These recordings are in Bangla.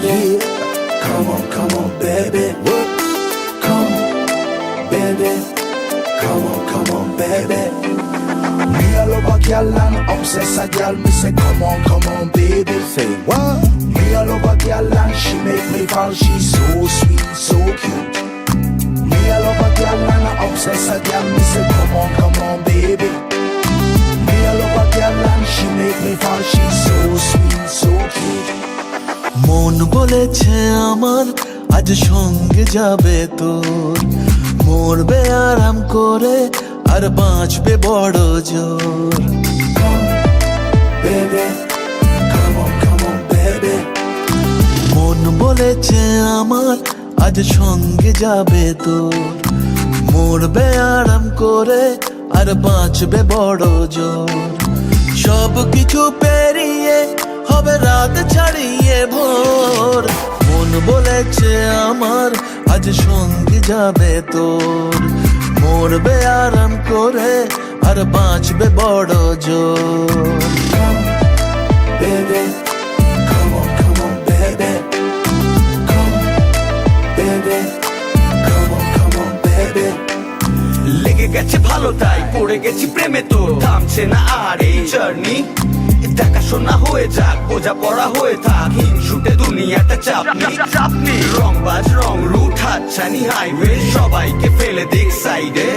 baby. Come on, come on, baby. Come, baby. Come on, come on, baby. Míralo vaquearla, no obsesa gal. Me say, come on, come on, baby. Say what? Míralo vaquearla, she make me fall. She's so sweet, so cute. Míralo vaquearla, no obsesa gal. Me say, come on, come on, baby. মন বলেছে আমার আজ সঙ্গে যাবে তোর। মরবে আরাম করে আর বাঁচবে বড় জোর। মন বলেছে আমার আজ সঙ্গে যাবে তোর। মরবে আরাম করে আর বাঁচবে বড় জোর। সব কিছু পেরিয়ে হবে রাত ছাড়িয়ে ভোর? মন বলেছে আমার আজ সঙ্গে যাবে তোর। মরবে আরাম করে আর বাঁচবে বড় জোর. লেগে গেছে ভালো তাই পড়ে গেছি প্রেমে তো থামছে না আর এই জার্নি দেখাশোনা হয়ে যাক বোঝা পড়া হয়ে থাক। হিংসুটে দুনিয়াটা চাপনি চাপনি রং বাজ রং রুট হাতছানি হাইওয়ে সবাইকে ফেলে দিক সাইডে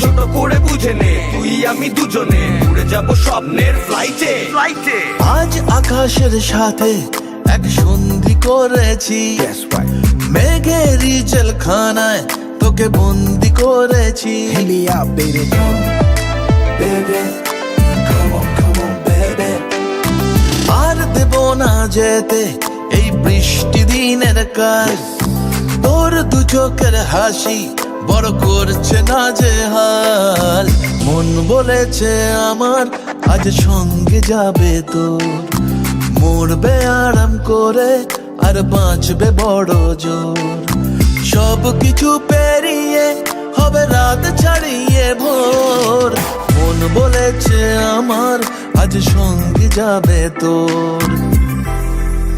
ছোট করে বুঝে নে তুই আমি দুজনে। উড়ে যাব স্বপ্নের ফ্লাইটে ফ্লাইটে আজ আকাশের সাথে এক সন্ধি করেছি. মেঘের জেলখানায় তোকে বন্দি করেছি। Hit me out, যেতে এই বৃষ্টি দিনের কাজ। তোর দু চোখের হাসি বড় করছে না যে হাল। মন বলেছে আমার আজ সঙ্গে যাবে তোর মরবে আরাম করে আর বাঁচবে বড় জোর। সব কিছু পেরিয়ে হবে রাত ছাড়িয়ে ভোর। মন বলেছে আমার আজ সঙ্গে যাবে তোর।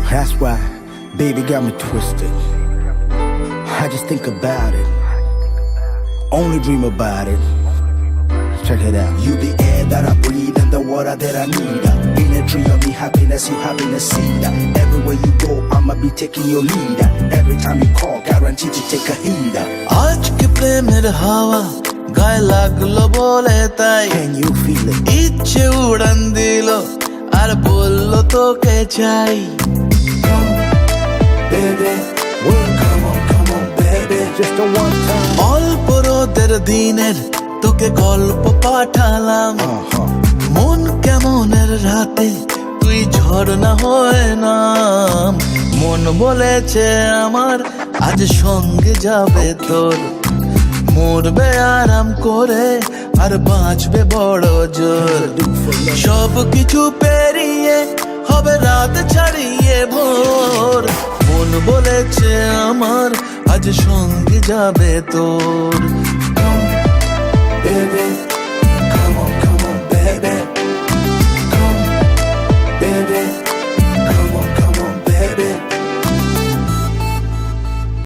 That's why, baby got me twisted. I just think about it. Only dream about it. Check it out. You the air that I breathe and the water that I need. In a tree of me happiness, you happiness seed. Everywhere you go, I'ma be taking your lead. Every time you call, guaranteed to take a heed. আজকে প্রেমের হাওয়া গায়ে লাগলো বলে তাই Can you feel it? ইচ্ছে উড়ান দিল আর বললো তোকে চাই Baby, well, come on, come on, baby. Just a one time. অল্প রোদের দিনের তোকে গল্প পাঠালাম. মন কেমনের রাতে তুই ঝর্ণা হয়ে নাম মন বলেছে আমার আজ সঙ্গে যাবে তোর মরবে আরাম করে আর বাঁচবে বড় জোর সব কিছু পেরিয়ে হবে রাত ছাড়িয়ে ভোর মন বলেছে আমার আজ সঙ্গে যাবে তোর।